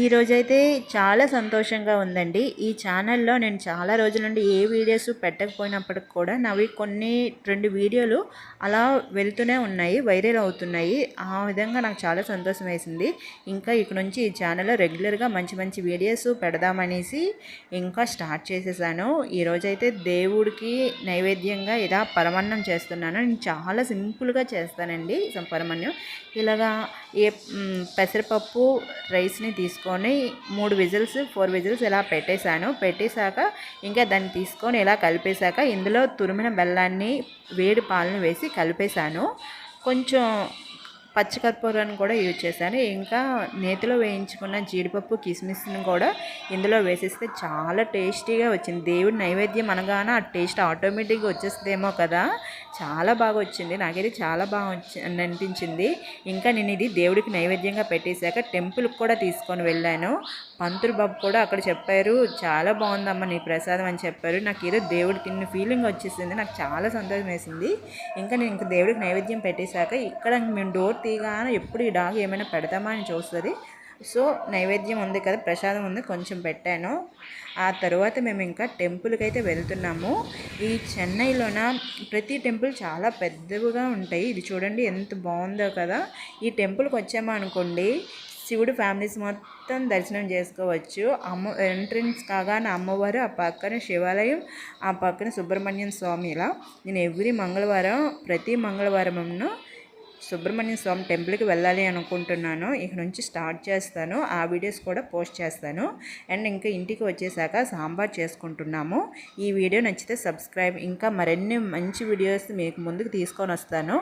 ఈరోజైతే చాలా సంతోషంగా ఉందండి. ఈ ఛానల్లో నేను చాలా రోజుల నుండి ఏ వీడియోస్ పెట్టకపోయినప్పటికి కూడా నావి కొన్ని రెండు వీడియోలు అలా వెళ్తూనే ఉన్నాయి వైరల్ అవుతున్నాయి. ఆ విధంగా నాకు చాలా సంతోషం వేసింది. ఇంకా ఇక నుంచి ఈ ఛానల్లో రెగ్యులర్గా మంచి మంచి వీడియోస్ పెడదామనేసి ఇంకా స్టార్ట్ చేసేసాను. ఈరోజైతే దేవుడికి నైవేద్యంగా ఇలా పరమన్నం చేస్తున్నాను. నేను చాలా సింపుల్గా చేస్తానండి. పరమన్నం ఇలాగా ఏ పెసరపప్పు రైస్ని తీసుకొని మూడు విజిల్స్ ఫోర్ విజిల్స్ ఇలా పెట్టేశాను. పెట్టేశాక ఇంకా దాన్ని తీసుకొని ఇలా కలిపేశాక ఇందులో తురిమిన బెల్లాన్ని వేడి పాలను వేసి కలిపేశాను. కొంచెం పచ్చికర్పూరాన్ని కూడా యూజ్ చేశాను. ఇంకా నేతిలో వేయించుకున్న జీడిపప్పు కిస్మిస్ని కూడా ఇందులో వేసేస్తే చాలా టేస్టీగా వచ్చింది. దేవుడి నైవేద్యం అనగానే ఆ టేస్ట్ ఆటోమేటిక్గా వచ్చేస్తుందేమో కదా. చాలా బాగా వచ్చింది. నాకైతే చాలా బాగా వచ్చి అనిపించింది. ఇంకా నేను ఇది దేవుడికి నైవేద్యంగా పెట్టేశాక టెంపుల్కి కూడా తీసుకొని వెళ్ళాను. పంతులు బాబు కూడా అక్కడ చెప్పారు చాలా బాగుందమ్మ నీ ప్రసాదం అని చెప్పారు. నాకు ఏదో దేవుడు తిన్న ఫీలింగ్ వచ్చేసింది. నాకు చాలా సంతోషం వేసింది ఇంకా నేను ఇంకా దేవుడికి నైవేద్యం పెట్టేశాక ఇక్కడ మేము డోర్ తీగాను ఎప్పుడు ఈ డాగ్ ఏమైనా పెడతామా అని చూస్తుంది. సో నైవేద్యం ఉంది కదా ప్రసాదం ఉంది కొంచెం పెట్టాను. ఆ తర్వాత మేము ఇంకా టెంపుల్కి అయితే వెళ్తున్నాము. ఈ చెన్నైలోన ప్రతి టెంపుల్ చాలా పెద్దవిగా ఉంటాయి. ఇది చూడండి ఎంత బాగుందో కదా. ఈ టెంపుల్కి వచ్చామా అనుకోండి శివుడు ఫ్యామిలీస్ మొత్తం దర్శనం చేసుకోవచ్చు. అమ్మ ఎంట్రన్స్ కాగానే అమ్మవారు ఆ పక్కన శివాలయం ఆ పక్కన సుబ్రహ్మణ్యం స్వామి. ఇలా నేను ఎవ్రీ మంగళవారం ప్రతి మంగళవారం సుబ్రహ్మణ్య స్వామి టెంపుల్కి వెళ్ళాలి అనుకుంటున్నాను. ఇక నుంచి స్టార్ట్ చేస్తాను. ఆ వీడియోస్ కూడా పోస్ట్ చేస్తాను. అండ్ ఇంకా ఇంటికి వచ్చేసాక సాంబార్ చేసుకుంటున్నాము. ఈ వీడియో నచ్చితే సబ్స్క్రైబ్. ఇంకా మరిన్ని మంచి వీడియోస్ మీకు ముందుకు తీసుకొని వస్తాను.